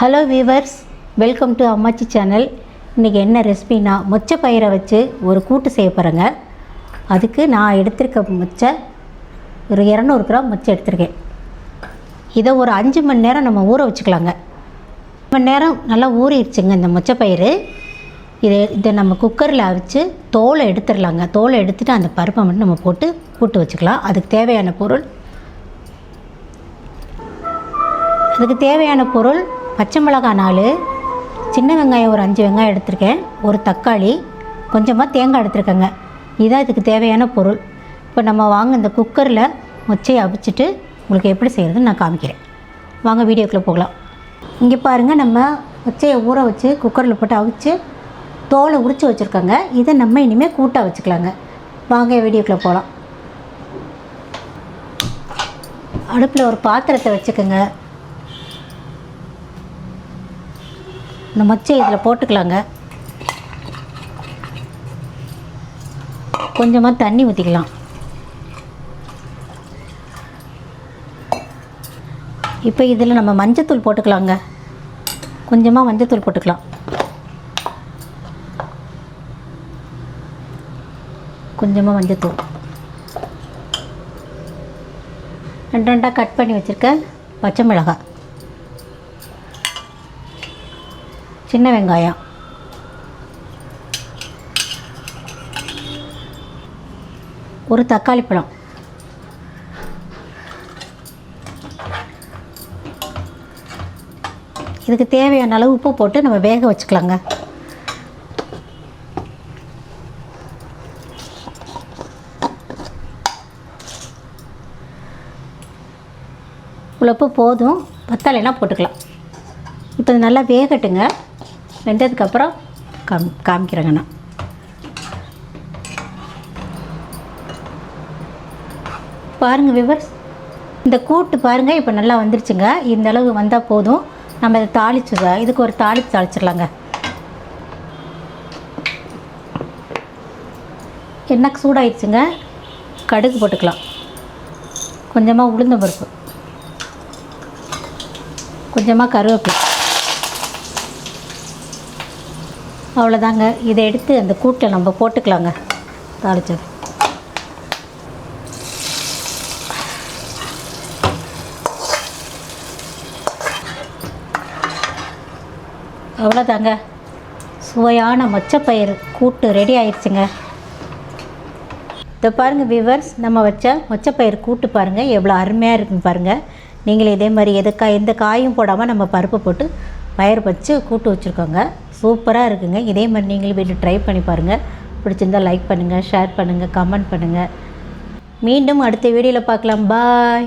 Hello viewers welcome to Ammachi channel இன்றைக்கி என்ன ரெசிபினா மொச்சை பயிரை வச்சு ஒரு கூட்டு செய்ய போகிறேங்க அதுக்கு நான் எடுத்திருக்க மொச்சை ஒரு இரநூறு கிராம் மொச்சை எடுத்திருக்கேன். இதை ஒரு அஞ்சு மணி நேரம் நம்ம ஊற வச்சுக்கலாங்க. மணி நேரம் நல்லா ஊறிடுச்சுங்க இந்த மொச்சப்பயிறு இதை இதை நம்ம குக்கரில் அவிச்சு தோலை எடுத்துடலாங்க. தோலை எடுத்துகிட்டு அந்த பருப்பை மட்டும் நம்ம போட்டு கூட்டு வச்சுக்கலாம். அதுக்கு தேவையான பொருள் அதுக்கு தேவையான பொருள் பச்சை மிளகாய் நாலு சின்ன வெங்காயம் ஒரு அஞ்சு வெங்காயம் எடுத்திருக்கேன் ஒரு தக்காளி கொஞ்சமாக தேங்காய் எடுத்திருக்கேங்க. இதுதான் இதுக்கு தேவையான பொருள். இப்போ நம்ம வாங்க இந்த குக்கரில் மொச்சையை அவிச்சிட்டு உங்களுக்கு எப்படி செய்கிறதுன்னு நான் காமிக்கிறேன். வாங்க வீடியோக்குள்ளே போகலாம். இங்கே பாருங்கள் நம்ம மொச்சையை ஊற வச்சு குக்கரில் போட்டு அவிச்சு தோலை உரித்து வச்சுருக்கோங்க. இதை நம்ம இனிமேல் கூட்டாக வச்சுக்கலாங்க. வாங்க வீடியோக்குள்ளே போகலாம். அடுப்பில் ஒரு பாத்திரத்தை வச்சுக்கோங்க. இந்த மொச்சை இதில் போட்டுக்கலாங்க. கொஞ்சமாக தண்ணி ஊற்றிக்கலாம் இப்போ இதில் நம்ம மஞ்சத்தூள் போட்டுக்கலாங்க. கொஞ்சமாக மஞ்சத்தூள் போட்டுக்கலாம். கொஞ்சமாக மஞ்சத்தூள். ரெண்டு ரெண்டாக கட் பண்ணி வச்சுருக்க பச்சை மிளகாய். சின்ன வெங்காயம். ஒரு தக்காளி பழம். இதுக்கு தேவையான அளவு உப்பு போட்டு நம்ம வேக வச்சுக்கலாங்க. உப்பு போதும். பத்தாலைனா போட்டுக்கலாம். இப்போ நல்லா வேகட்டுங்க. வெந்ததுக்கப்புறம் காம் காமிக்கிறேங்க நான். பாருங்கள் விவர்ஸ் இந்த கூட்டு பாருங்கள் இப்போ நல்லா வந்துருச்சுங்க. இந்த அளவு வந்தால் போதும். நம்ம இதை தாளிச்சுதா இதுக்கு ஒரு தாளிப்பு தாளிச்சிடலாங்க. என்ன சூடாயிடுச்சுங்க. கடுகு போட்டுக்கலாம். கொஞ்சமாக உளுந்த பருப்பு. கொஞ்சமாக கருவேப்பிலை. அவ்வளோதாங்க இதை எடுத்து அந்த கூட்டில் நம்ம போட்டுக்கலாங்க. தாளிச்சது. அவ்வளோதாங்க சுவையான மொச்சப்பயிறு கூட்டு ரெடி ஆயிடுச்சுங்க இதை பாருங்கள் விவர்ஸ் நம்ம வச்ச மொச்சப்பயிறு கூட்டு பாருங்கள் எவ்வளோ அருமையாக இருக்குன்னு பாருங்கள் நீங்களும் இதே மாதிரி எது காய் எந்த காயும் போடாமல் நம்ம பருப்பு போட்டு பயிர் வச்சு கூட்டு வச்சுருக்கோங்க. சூப்பராக இருக்குங்க. இதே மாதிரி நீங்களும் வீட்டில் ட்ரை பண்ணி பாருங்கள் பிடிச்சிருந்தால் லைக் பண்ணுங்கள் ஷேர் பண்ணுங்கள் கமெண்ட் பண்ணுங்கள் மீண்டும் அடுத்த வீடியோவில் பார்க்கலாம். பாய்